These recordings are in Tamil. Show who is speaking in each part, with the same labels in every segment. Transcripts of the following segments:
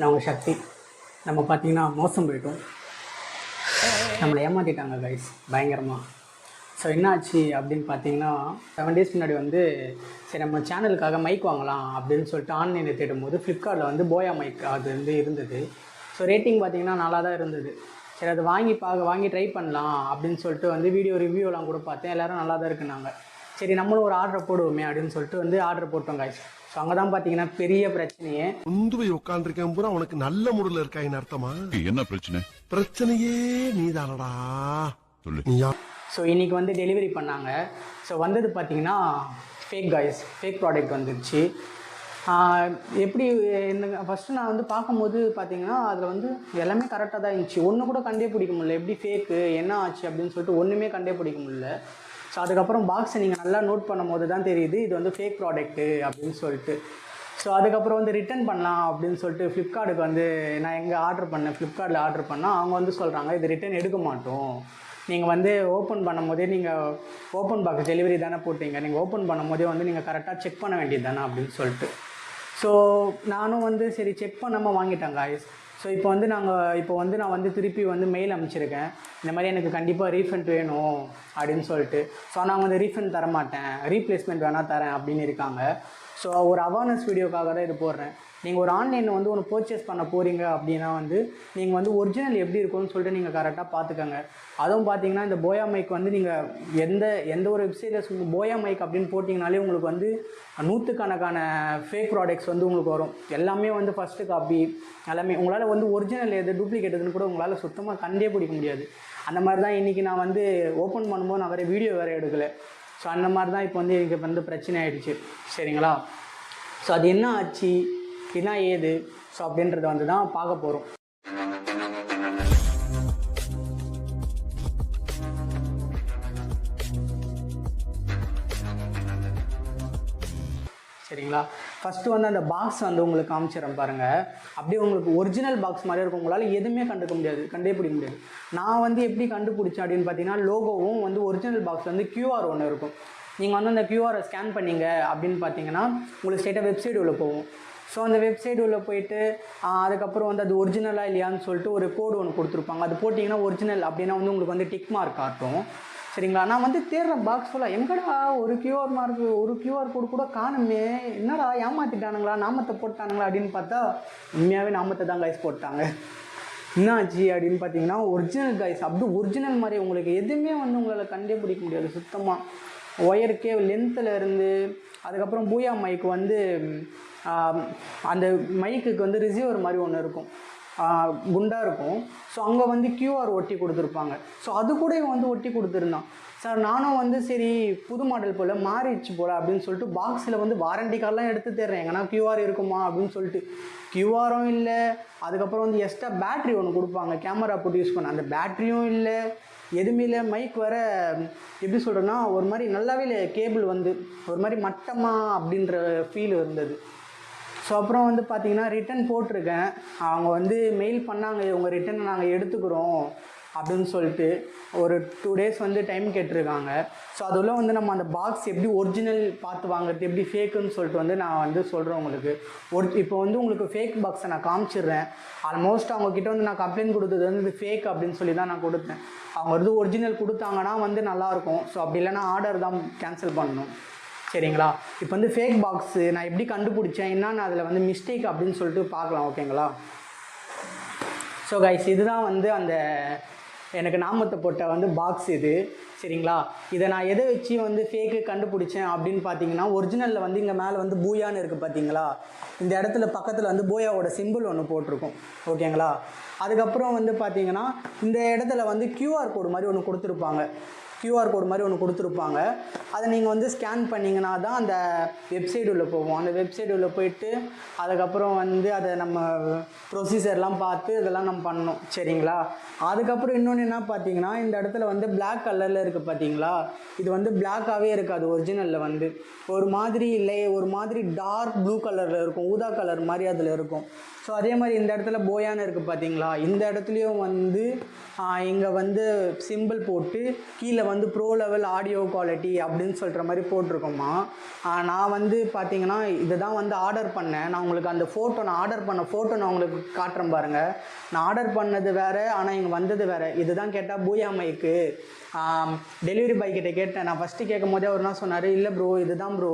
Speaker 1: நான் உங்கள் சக்தி. நம்ம பார்த்தீங்கன்னா மோசம் போயிட்டோம். நம்மளை ஏமாற்றிட்டாங்க கைஸ் பயங்கரமாக ஸோ என்னாச்சு அப்படின்னு பார்த்தீங்கன்னா செவன் டேஸ் முன்னாடி வந்து சரி நம்ம சேனலுக்காக மைக் வாங்கலாம் அப்படின்னு சொல்லிட்டு ஆன்லைனில் தேடும் போது ஃப்ளிப்கார்ட்டில் வந்து போயா மைக் அது வந்து இருந்தது. ஸோ ரேட்டிங் பார்த்தீங்கன்னா நல்லா தான் இருந்தது. சரி அதை வாங்கி பார்க்க வாங்கி ட்ரை பண்ணலாம் அப்படின்னு சொல்லிட்டு வந்து வீடியோ ரிவ்யூலாம் கூட பார்த்தேன். எல்லோரும் நல்லா தான் இருக்குனாங்க. சரி நம்மளும் ஒரு ஆர்டர் போடுவோமே அப்படின்னு சொல்லிட்டு வந்து ஆர்டர் போட்டோம் கைஸ் ஸோ அங்கே தான் பார்த்தீங்கன்னா பெரிய பிரச்சனையே.
Speaker 2: உந்து போய் உட்காந்துருக்கேன் பூரா உனக்கு நல்ல முறையில் இருக்காயின்னு அர்த்தமா?
Speaker 3: என்ன பிரச்சனை?
Speaker 2: பிரச்சனையே நீதானடா.
Speaker 3: சொல்லு.
Speaker 1: ஸோ இன்றைக்கி வந்து டெலிவரி பண்ணாங்க. ஸோ வந்தது பார்த்தீங்கன்னா ஃபேக் காய்ஸ் ஃபேக் ப்ராடக்ட் வந்துருச்சு. எப்படி என்ன ஃபஸ்ட்டு நான் வந்து பார்க்கும்போது பார்த்தீங்கன்னா அதில் வந்து எல்லாமே கரெக்டாக தான் இருந்துச்சு. ஒன்று கூட கண்டே பிடிக்க முடியல. எப்படி ஃபேக்கு என்ன ஆச்சு அப்படின்னு சொல்லிட்டு ஒன்றுமே கண்டே பிடிக்க முடியல. ஸோ அதுக்கப்புறம் பாக்ஸை நீங்கள் நல்லா நோட் பண்ணும்போது தான் தெரியுது இது வந்து ஃபேக் ப்ராடக்ட்டு அப்படின்னு சொல்லிட்டு. ஸோ அதுக்கப்புறம் வந்து ரிட்டர்ன் பண்ணலாம் அப்படின்னு சொல்லிட்டு ஃப்ளிப்கார்ட்டுக்கு வந்து நான் எங்கே ஆர்டர் பண்ணேன் ஃப்ளிப்கார்ட்டில் ஆர்டர் பண்ணால் அவங்க வந்து சொல்கிறாங்க இது ரிட்டர்ன் எடுக்க மாட்டோம். நீங்கள் வந்து ஓப்பன் பண்ணும்போதே நீங்கள் ஓப்பன் பாக்ஸ் டெலிவரி தானே போட்டீங்க நீங்கள் ஓப்பன் பண்ணும்போதே வந்து நீங்கள் கரெக்டாக செக் பண்ண வேண்டியது தானே அப்படின்னு சொல்லிட்டு. ஸோ நானும் வந்து சரி செக் பண்ணாமல் வாங்கிட்டேன் காய்ஸ் ஸோ இப்போ வந்து நாங்கள் இப்போ வந்து நான் வந்து திருப்பி வந்து மெயில் அனுப்பிச்சிருக்கேன். இந்த மாதிரி எனக்கு கண்டிப்பாக ரீஃபண்ட் வேணும் அப்படின்னு சொல்லிட்டு. ஸோ நான் வந்து ரீஃபண்ட் தர மாட்டேன் ரீப்ளேஸ்மெண்ட் வேணால் தரேன் அப்படின்னு இருக்காங்க. ஸோ ஒரு அவேர்னஸ் வீடியோக்காக தான் இது போடுறேன். நீங்கள் ஒரு ஆன்லைனில் வந்து ஒன்று பர்ச்சேஸ் பண்ண போகிறீங்க அப்படின்னா வந்து நீங்கள் வந்து ஒரிஜினல் எப்படி இருக்கும்னு சொல்லிட்டு நீங்கள் கரெக்டாக பார்த்துக்கோங்க. அதுவும் பார்த்தீங்கன்னா இந்த போயா மைக் வந்து நீங்கள் எந்த எந்த ஒரு வெப்சைட்டில் போயா மைக் அப்படின்னு போட்டிங்கனாலே உங்களுக்கு வந்து நூற்றுக்கணக்கான ஃபேக் ப்ராடக்ட்ஸ் வந்து உங்களுக்கு வரும். எல்லாமே வந்து ஃபஸ்ட்டு காப்பி எல்லாமே உங்களால் வந்து ஒரிஜினல் எது டூப்ளிகேட் எதுன்னு கூட உங்களால் சுத்தமாக கண்டே பிடிக்க முடியாது. அந்த மாதிரி தான் இன்றைக்கி நான் வந்து ஓப்பன் பண்ணும்போது நான் வேறு வீடியோ வேறு எடுக்கலை. ஸோ அந்த மாதிரி தான் இப்போ வந்து எனக்கு வந்து பிரச்சனை ஆயிடுச்சு. சரிங்களா? ஸோ அது என்ன ஆச்சு? என்ன ஏது? ஸோ அப்படின்றத வந்து தான் பார்க்க போகிறோம் சரிங்களா? ஃபஸ்ட்டு வந்து அந்த பாக்ஸ் வந்து உங்களுக்கு காமிச்சிடறேன் பாருங்கள் அப்படியே உங்களுக்கு ஒரிஜினல் பாக்ஸ் மாதிரி இருக்கும். உங்களால் எதுவுமே கண்டுக்க முடியாது. கண்டே பிடிக்க முடியாது. நான் வந்து எப்படி கண்டுபிடிச்சேன் அப்படின்னு பார்த்தீங்கன்னா லோகோவும் வந்து ஒரிஜினல் பாக்ஸ் வந்து கியூஆர் ஒன்று இருக்கும். நீங்கள் வந்து அந்த கியூஆரை ஸ்கேன் பண்ணீங்க அப்படின்னு பார்த்தீங்கன்னா உங்களுக்கு ஸ்ட்ரெயிட்டாக வெப்சைட் உள்ள போகும். ஸோ அந்த வெப்சைட் உள்ளே போயிட்டு அதுக்கப்புறம் வந்து அது ஒரிஜினலாக இல்லையான்னு சொல்லிட்டு ஒரு கோடு ஒன்று கொடுத்துருப்பாங்க. அது போட்டிங்கன்னா ஒரிஜினல் அப்படின்னா வந்து உங்களுக்கு வந்து டிக் மார்க் காட்டும். சரிங்களா? நான் வந்து தேடுறேன் பாக்ஸ் ஃபுல்லாக எங்கடா ஒரு கியூஆர் மார்க் ஒரு கியூஆர் கோடு கூட காணுமே? என்னடா ஏமாத்திட்டானுங்களா? நாமத்தை போட்டானுங்களா? அப்படின்னு பார்த்தா உண்மையாகவே நாமத்தை தான் கைஸ் போட்டாங்க. என்னாச்சு அப்படின்னு பார்த்தீங்கன்னா ஒரிஜினல் கைஸ் அப்படி ஒரிஜினல் மாதிரி உங்களுக்கு எதுவுமே வந்து உங்களால் கண்டே பிடிக்க முடியாது சுத்தமாக ஒயருக்கே லென்த்தில் இருந்து அதுக்கப்புறம் பூயா மைக் வந்து அந்த மைக்குக்கு வந்து ரிசீவர் மாதிரி ஒன்று இருக்கும். குண்டாக இருக்கும். ஸோ அங்கே வந்து கியூஆர் ஒட்டி கொடுத்துருப்பாங்க. ஸோ அது கூட இவன் வந்து ஒட்டி கொடுத்துருந்தான். சார் நானும் வந்து சரி புது மாடல் போல் மாறிடுச்சு போல் அப்படின்னு சொல்லிட்டு பாக்ஸில் வந்து வாரண்டி கார்டெலாம் எடுத்து தர்றேன் எங்கன்னா கியூஆர் இருக்குமா அப்படின்னு சொல்லிட்டு. கியூஆரும் இல்லை. அதுக்கப்புறம் வந்து எக்ஸ்ட்ரா பேட்ரி ஒன்று கொடுப்பாங்க. கேமரா போட்டு யூஸ் பண்ண. அந்த பேட்ரியும் இல்லை. எதுவுமே இல்லை. மைக் வர எப்படி சொல்கிறேன்னா ஒரு மாதிரி நல்லாவே இல்லை. கேபிள் வந்து. ஒரு மாதிரி மட்டமாக அப்படின்ற ஃபீல் இருந்தது. ஸோ அப்புறம் வந்து பார்த்தீங்கன்னா ரிட்டன் போட்டிருக்கேன். அவங்க வந்து மெயில் பண்ணாங்க இவங்க ரிட்டனை நாங்கள் எடுத்துக்கிறோம் அப்படின்னு சொல்லிட்டு ஒரு டூ டேஸ் வந்து டைம் கேட்டிருக்காங்க. ஸோ அதுள்ள வந்து நம்ம அந்த பாக்ஸ் எப்படி ஒரிஜினல் பார்த்து வாங்குறது எப்படி ஃபேக்குன்னு சொல்லிட்டு வந்து நான் வந்து சொல்கிறேன் உங்களுக்கு. ஒரு இப்போ வந்து உங்களுக்கு ஃபேக் பாக்ஸை நான் காமிச்சிடுறேன். ஆல்மோஸ்ட் அவங்கக்கிட்ட வந்து நான் கம்ப்ளைண்ட் கொடுத்தது வந்து இது ஃபேக் அப்படின்னு சொல்லி தான் நான் கொடுத்தேன். அவங்க வந்து ஒரிஜினல் கொடுத்தாங்கன்னா வந்து நல்லாயிருக்கும் ஸோ அப்படி இல்லைன்னா ஆர்டர் தான் கேன்சல் பண்ணணும். சரிங்களா? இப்போ வந்து ஃபேக் பாக்ஸு நான் எப்படி கண்டுபிடிச்சேன்? என்னன்னு அதில் வந்து மிஸ்டேக் அப்படின்னு சொல்லிட்டு பார்க்கலாம் ஓகேங்களா? ஸோ கைஸ் இதுதான் வந்து அந்த எனக்கு நாமத்தை போட்ட வந்து பாக்ஸ் இது. சரிங்களா? இதை நான் எதை வச்சு வந்து ஃபேக்கு கண்டுபிடிச்சேன் அப்படின்னு பார்த்தீங்கன்னா ஒரிஜினலில் வந்து இங்கே மேலே வந்து பூயான்னு இருக்குது பார்த்தீங்களா? இந்த இடத்துல பக்கத்தில் வந்து பூயாவோட சிம்பிள் ஒன்று போட்டிருக்கும் ஓகேங்களா? அதுக்கப்புறம் வந்து பார்த்தீங்கன்னா இந்த இடத்துல வந்து கியூஆர் கோடு மாதிரி ஒன்று கொடுத்துருப்பாங்க. கியூஆர் கோடு மாதிரி ஒன்று கொடுத்துருப்பாங்க. அதை நீங்கள் வந்து ஸ்கேன் பண்ணிங்கன்னா தான் அந்த வெப்சைட் உள்ளே போகும். அந்த வெப்சைட் உள்ளே போயிட்டு அதுக்கப்புறம் வந்து அதை நம்ம ப்ரொசீஜர்லாம் பார்த்து இதெல்லாம் நம்ம பண்ணணும். சரிங்களா? அதுக்கப்புறம் இன்னொன்று என்ன பார்த்தீங்கன்னா இந்த இடத்துல வந்து பிளாக் கலரில் இருக்குது பார்த்தீங்களா? இது வந்து பிளாக்காகவே இருக்காது ஒரிஜினலில் வந்து. ஒரு மாதிரி இல்லை ஒரு மாதிரி டார்க் ப்ளூ கலரில் இருக்கும் ஊதா கலர் மாதிரி அதில் இருக்கும். ஸோ அதே மாதிரி இந்த இடத்துல போயான்னு இருக்குது பார்த்தீங்களா இந்த இடத்துலையும் வந்து இங்கே வந்து சிம்பிள் போட்டு கீழே வந்து ப்ரோ லெவல் ஆடியோ குவாலிட்டி அப்படின்னு சொல்கிற மாதிரி போட்டிருக்கோமா நான் வந்து பார்த்தீங்கன்னா இதுதான் வந்து ஆர்டர் பண்ணேன். நான் உங்களுக்கு அந்த ஃபோட்டோ நான் ஆர்டர் பண்ண ஃபோட்டோ நான் உங்களுக்கு காட்டுறேன் பாருங்கள் நான் ஆர்டர் பண்ணது வேறு ஆனால் இங்கே வந்தது வேறு. இதுதான் கேட்டால் பூயா மைக்கு டெலிவரி பாய் கிட்ட கேட்டேன். நான் ஃபஸ்ட்டு கேட்கும் போதே அவர் என்ன சொன்னார்? இல்லை ப்ரோ இதுதான் ப்ரோ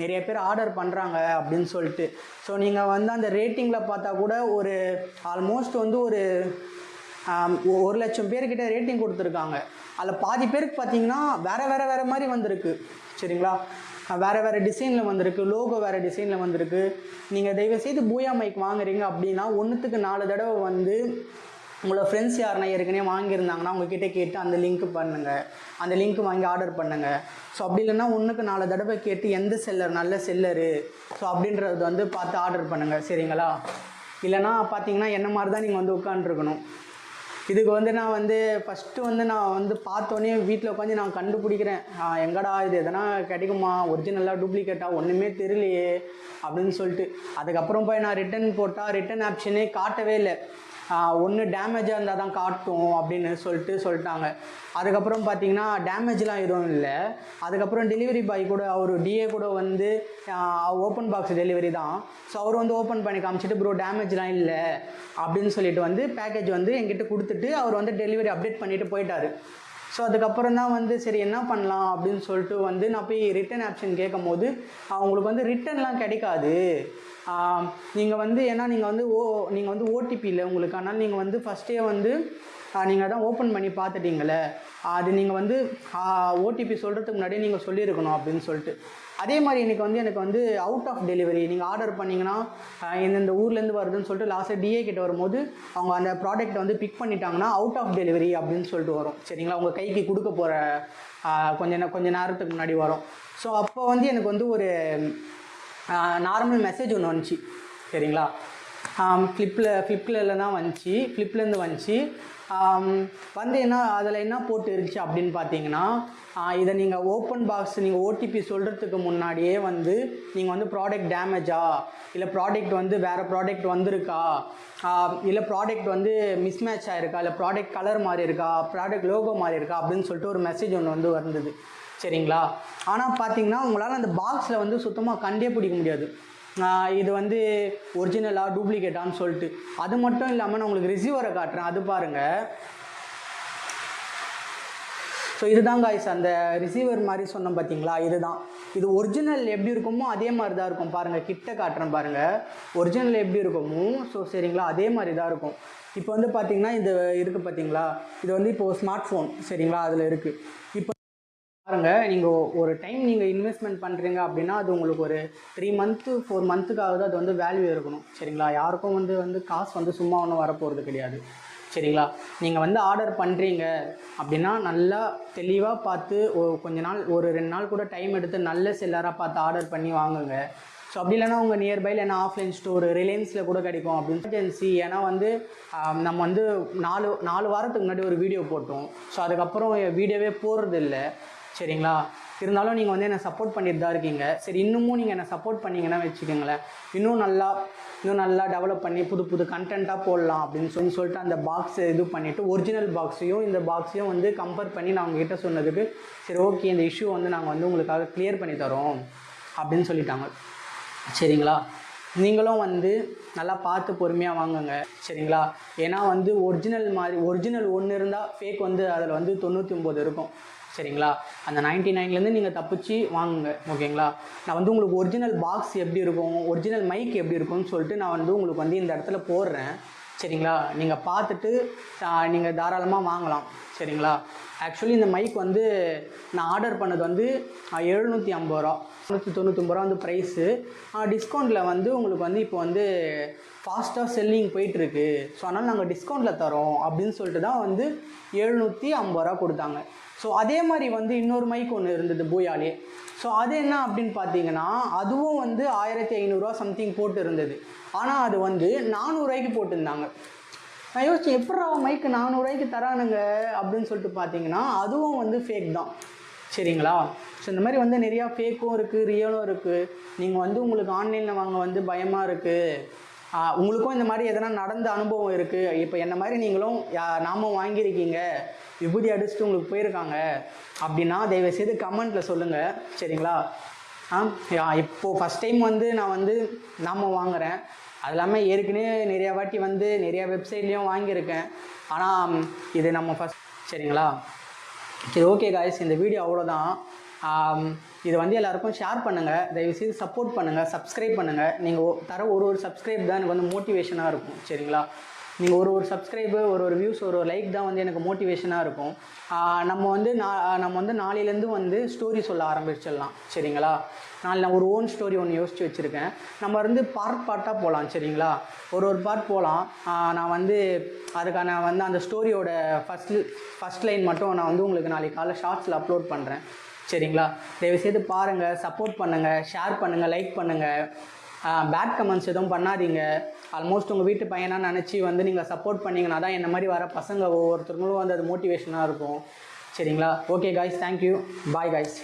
Speaker 1: நிறைய பேர் ஆர்டர் பண்ணுறாங்க அப்படின்னு சொல்லிட்டு. ஸோ நீங்கள் வந்து அந்த ரேட்டிங்கில் பார்த்தா கூட ஒரு ஆல்மோஸ்ட் வந்து ஒரு ஒரு லட்சம் பேர்கிட்ட ரேட்டிங் கொடுத்துருக்காங்க. அதில் பாதி பேருக்கு பார்த்தீங்கன்னா வேறு வேறு வேறு மாதிரி வந்திருக்கு. சரிங்களா? வேறு வேறு டிசைனில் வந்திருக்கு. லோகோ வேறு டிசைனில் வந்திருக்கு. நீங்கள் தயவுசெய்து பூயா மைக் வாங்குறீங்க அப்படின்னா ஒன்றுத்துக்கு நாலு தடவை வந்து உங்களோட ஃப்ரெண்ட்ஸ் யாருன்னா ஏற்கனவே வாங்கியிருந்தாங்கன்னா உங்ககிட்ட கேட்டு அந்த லிங்க் பண்ணுங்கள் அந்த லிங்க் வாங்கி ஆர்டர் பண்ணுங்கள் ஸோ அப்படி இல்லைன்னா ஒன்றுக்கு நாலு தடவை கேட்டு எந்த செல்லர் நல்ல செல்லரு ஸோ அப்படின்றது வந்து பார்த்து ஆர்டர் பண்ணுங்கள் சரிங்களா? இல்லைன்னா பார்த்தீங்கன்னா என்ன மாதிரி தான் நீங்கள் வந்து உட்காந்துருக்கணும் இதுக்கு வந்து நான் வந்து ஃபஸ்ட்டு வந்து நான் வந்து பார்த்தோன்னே வீட்டில் உட்காந்து நான் கண்டுபிடிக்கிறேன். எங்கடா இது? எதனா கிடைக்குமா? ஒரிஜினலாக டூப்ளிகேட்டாக ஒன்றுமே தெரியலையே. அப்படின்னு சொல்லிட்டு. அதுக்கப்புறம் போய் நான் ரிட்டர்ன் போட்டால் ரிட்டர்ன் ஆப்ஷனே காட்டவே இல்லை. ஒன்று டேமேஜாக இருந்தால் தான் காட்டும் அப்படின்னு சொல்லிட்டு சொல்லிட்டாங்க. அதுக்கப்புறம் பார்த்தீங்கன்னா டேமேஜ்லாம் எதுவும் இல்லை. அதுக்கப்புறம் டெலிவரி பாய் கூட அவர் டிஏ கூட வந்து ஓப்பன் பாக்ஸ் டெலிவரி தான். ஸோ அவர் வந்து ஓப்பன் பண்ணி காமிச்சிட்டு ப்ரோ டேமேஜ்லாம் இல்லை. அப்படின்னு சொல்லிட்டு வந்து பேக்கேஜ் வந்து எங்கிட்ட கொடுத்துட்டு அவர் வந்து டெலிவரி அப்டேட் பண்ணிட்டு போயிட்டார். ஸோ அதுக்கப்புறம் தான் வந்து சரி என்ன பண்ணலாம் அப்படின்னு சொல்லிட்டு வந்து நான் போய் ரிட்டன் ஆப்ஷன் கேட்கும் போது அவங்களுக்கு வந்து ரிட்டன்லாம் கிடைக்காது. நீங்கள் வந்து ஏன்னா நீங்கள் வந்து ஓ நீங்கள் வந்து ஓடிபி இல்லை உங்களுக்கு ஆனால் நீங்கள் வந்து ஃபஸ்ட்டே வந்து நீங்கள் தான் ஓப்பன் பண்ணி பார்த்துட்டீங்களே அது நீங்கள் வந்து ஓடிபி சொல்கிறதுக்கு முன்னாடியே நீங்கள் சொல்லியிருக்கணும் அப்படின்னு சொல்லிட்டு. அதே மாதிரி எனக்கு வந்து எனக்கு வந்து அவுட் ஆஃப் டெலிவரி நீங்கள் ஆர்டர் பண்ணிங்கன்னா எந்தெந்த ஊர்லேருந்து வருதுன்னு சொல்லிட்டு லாஸ்ட்டாக டிஏ கிட்ட வரும்போது அவங்க அந்த ப்ராடக்ட்டை வந்து பிக் பண்ணிட்டாங்கன்னா அவுட் ஆஃப் டெலிவரி அப்படின்னு சொல்லிட்டு வரும். சரிங்களா? உங்கள் கைக்கு கொடுக்க போகிற கொஞ்சம் கொஞ்சம் நேரத்துக்கு முன்னாடி வரும். ஸோ அப்போ வந்து எனக்கு வந்து ஒரு நார்மல் மெசேஜ் ஒன்று வந்துச்சு. சரிங்களா? ஃப்ளிப்பில் ஃப்ளிப்பில் தான் வந்துச்சு. ஃப்ளிப்லேருந்து வந்துச்சு. வந்து என்ன அதில் என்ன போட்டு இருந்துச்சு அப்படின்னு பார்த்தீங்கன்னா இதை நீங்கள் ஓப்பன் பாக்ஸ் நீங்கள் ஓடிபி சொல்கிறதுக்கு முன்னாடியே வந்து நீங்கள் வந்து ப்ராடக்ட் டேமேஜா இல்லை ப்ராடக்ட் வந்து வேறு ப்ராடக்ட் வந்திருக்கா இல்லை ப்ராடக்ட் வந்து மிஸ்மேட்ச் ஆகிருக்கா இல்லை ப்ராடக்ட் கலர் மாறி இருக்கா ப்ராடக்ட் லோகோ மாறி இருக்கா அப்படின்னு சொல்லிட்டு ஒரு மெசேஜ் ஒன்று வந்து வந்தது. சரிங்களா? ஆனால் பார்த்தீங்கன்னா உங்களால் அந்த பாக்ஸில் வந்து சுத்தமாக கண்டே பிடிக்க முடியாது. இது வந்து ஒரிஜினலாக டூப்ளிகேட்டான்னு சொல்லிட்டு. அது மட்டும் இல்லாமல் நான் உங்களுக்கு ரிசீவரை காட்டுறேன். அது பாருங்கள் ஸோ இதுதான் காய்ஸ் அந்த ரிசீவர் மாதிரி சொன்னோம் பார்த்தீங்களா இதுதான். இது ஒரிஜினல் எப்படி இருக்குமோ அதே மாதிரி தான் இருக்கும். பாருங்கள் கிட்ட காட்டுறேன் பாருங்கள் ஒரிஜினல் எப்படி இருக்குமோ ஸோ சரிங்களா? அதே மாதிரி தான் இருக்கும். இப்போ வந்து பார்த்தீங்கன்னா இது இருக்குது பார்த்தீங்களா இது வந்து இப்போது ஸ்மார்ட் ஃபோன் சரிங்களா? அதில் இருக்குது இப்போ பாருங்க நீங்கள் ஒரு டைம் நீங்கள் இன்வெஸ்ட்மெண்ட் பண்ணுறீங்க அப்படின்னா அது உங்களுக்கு ஒரு த்ரீ மந்த்து ஃபோர் மந்த்துக்காவது அது வந்து வேல்யூ இருக்கணும். சரிங்களா? யாருக்கும் வந்து வந்து காசு வந்து சும்மா ஒன்றும் வரப்போகிறது கிடையாது. சரிங்களா? நீங்கள் வந்து ஆர்டர் பண்ணுறீங்க அப்படின்னா நல்லா தெளிவாக பார்த்து கொஞ்ச நாள் ஒரு ரெண்டு நாள் கூட டைம் எடுத்து நல்ல செல்லராக பார்த்து ஆர்டர் பண்ணி வாங்குங்க. ஸோ அப்படி இல்லைன்னா உங்கள் நியர்பையில் என்ன ஆஃப்லைன் ஸ்டோர் ரிலையன்ஸில் கூட கிடைக்கும் அப்படின்னு. ஏஜென்சி ஏன்னா வந்து நம்ம வந்து நாலு நாலு வாரத்துக்கு முன்னாடி ஒரு வீடியோ போட்டோம். ஸோ அதுக்கப்புறம் வீடியோவே போடுறதில்ல சரிங்களா? இருந்தாலும் நீங்கள் வந்து என்னை சப்போர்ட் பண்ணிட்டு தான் இருக்கீங்க. சரி இன்னமும் நீங்கள் என்னை சப்போர்ட் பண்ணீங்கன்னா வச்சுக்கோங்களேன். இன்னும் நல்லா இன்னும் நல்லா டெவலப் பண்ணி புது புது கண்டென்ட்டாக போடலாம் அப்படின்னு சொல்லி சொல்லிட்டு அந்த பாக்ஸ் இது பண்ணிவிட்டு ஒரிஜினல் பாக்ஸையும் இந்த பாக்ஸையும் வந்து கம்பேர் பண்ணி நான் உங்ககிட்ட சொன்னதுக்கு சரி ஓகே இந்த இஷ்யூ வந்து நாங்கள் வந்து உங்களுக்காக கிளியர் பண்ணி தரோம் அப்படின்னு சொல்லிட்டாங்க. சரிங்களா? நீங்களும் வந்து நல்லா பார்த்து பொறுமையாக வாங்குங்க. சரிங்களா? ஏன்னா வந்து ஒரிஜினல் மாதிரி ஒரிஜினல் ஒன்று இருந்தால் ஃபேக் வந்து அதில் வந்து தொண்ணூற்றி ஒம்பது இருக்கும். சரிங்களா? அந்த நைன்ட்டி நைன்லேருந்து நீங்கள் தப்பிச்சு வாங்குங்க. ஓகேங்களா? நான் வந்து உங்களுக்கு ஒரிஜினல் பாக்ஸ் எப்படி இருக்கும் ஒரிஜினல் மைக் எப்படி இருக்கும்னு சொல்லிட்டு நான் வந்து உங்களுக்கு வந்து இந்த இடத்துல போடுறேன். சரிங்களா? நீங்கள் பார்த்துட்டு நீங்கள் தாராளமாக வாங்கலாம். சரிங்களா? ஆக்சுவலி இந்த மைக் வந்து நான் ஆர்டர் பண்ணது வந்து எழுநூற்றி ஐம்பது ரூபா. நூற்றி தொண்ணூத்தொம்பது ரூபா வந்து ப்ரைஸு டிஸ்கவுண்ட்டில் வந்து உங்களுக்கு வந்து இப்போ வந்து ஃபாஸ்ட்டாக செல்லிங் போயிட்டுருக்கு. ஸோ அதனால் நாங்கள் டிஸ்கவுண்ட்டில் தரோம் அப்படின்னு சொல்லிட்டு தான் வந்து எழுநூற்றி ஐம்பது ரூபா கொடுத்தாங்க. ஸோ அதே மாதிரி வந்து இன்னொரு மைக் ஒன்று இருந்தது பூயாலே. ஸோ அது என்ன அப்படின்னு பார்த்தீங்கன்னா அதுவும் வந்து ஆயிரத்தி ஐநூறுரூவா சம்திங் போட்டு இருந்தது ஆனால் அது வந்து நானூறுரூவாய்க்கு போட்டிருந்தாங்க. நான் யோசிச்சேன் எப்படா மைக்கு நானூறுரூவாய்க்கு தரானுங்க அப்படின்னு சொல்லிட்டு பார்த்தீங்கன்னா அதுவும் வந்து ஃபேக் தான். சரிங்களா? ஸோ இந்த மாதிரி வந்து நிறையா ஃபேக்கும் இருக்குது ரியலும் இருக்குது நீங்கள் வந்து உங்களுக்கு ஆன்லைனில் வாங்க வந்து பயமாக இருக்குது உங்களுக்கும் இந்த மாதிரி எதனா நடந்த அனுபவம் இருக்குது இப்போ என்ன மாதிரி நீங்களும் யா- வாங்கியிருக்கீங்க. விபூதி அடிச்சுட்டு உங்களுக்கு போயிருக்காங்க. அப்படின்னா தயவுசெய்து கமெண்ட்டில் சொல்லுங்கள் சரிங்களா? ஆ இப்போ ஃபஸ்ட் டைம் வந்து நான் வந்து நாம வாங்குறேன். அது இல்லாமல் ஏற்கனவே நிறையா வாட்டி வந்து நிறையா வெப்சைட்லேயும் வாங்கியிருக்கேன். ஆனால் இது நம்ம ஃபஸ்ட் சரிங்களா? சரி ஓகே காய்ஸ் இந்த வீடியோ அவ்வளோதான் இது வந்து எல்லாருக்கும் ஷேர் பண்ணுங்கள் தயவுசெய்து சப்போர்ட் பண்ணுங்கள் சப்ஸ்கிரைப் பண்ணுங்கள் நீங்கள் தர ஒரு ஒரு சப்ஸ்கிரைப் தான் எனக்கு வந்து மோட்டிவேஷனாக இருக்கும். சரிங்களா? நீங்கள் ஒரு ஒரு சப்ஸ்கிரைபு ஒரு ஒரு வியூஸ் ஒரு ஒரு லைக் தான் வந்து எனக்கு மோட்டிவேஷனாக இருக்கும். நம்ம வந்து நான் நம்ம வந்து நாளையிலேருந்து வந்து ஸ்டோரி சொல்ல ஆரம்பிச்சிடலாம். சரிங்களா? நாளை நான் ஒரு ஓன் ஸ்டோரி ஒன்று யோசித்து வச்சுருக்கேன். நம்ம வந்து பார்ட் பார்ட்டாக போகலாம் சரிங்களா? ஒரு ஒரு பார்ட் போகலாம் நான் வந்து அதுக்கான வந்து அந்த ஸ்டோரியோட ஃபஸ்ட் ஃபஸ்ட் லைன் மட்டும் நான் வந்து உங்களுக்கு நாளைக்கு காலைல ஷார்ட்ஸில் அப்லோட் பண்ணுறேன் சரிங்களா? தயவுசெய்து பாருங்கள் சப்போர்ட் பண்ணுங்கள் ஷேர் பண்ணுங்கள் லைக் பண்ணுங்கள் பேட் கமெண்ட்ஸ் எதுவும் பண்ணாதீங்க. ஆல்மோஸ்ட் உங்கள் வீட்டு பையனாக நினச்சி வந்து நீங்கள் சப்போர்ட் பண்ணிங்கன்னா தான் என்ன மாதிரி வர பசங்க ஒவ்வொருத்தருங்களும் வந்து அது மோட்டிவேஷனாக இருக்கும். சரிங்களா? Okay guys thank you bye guys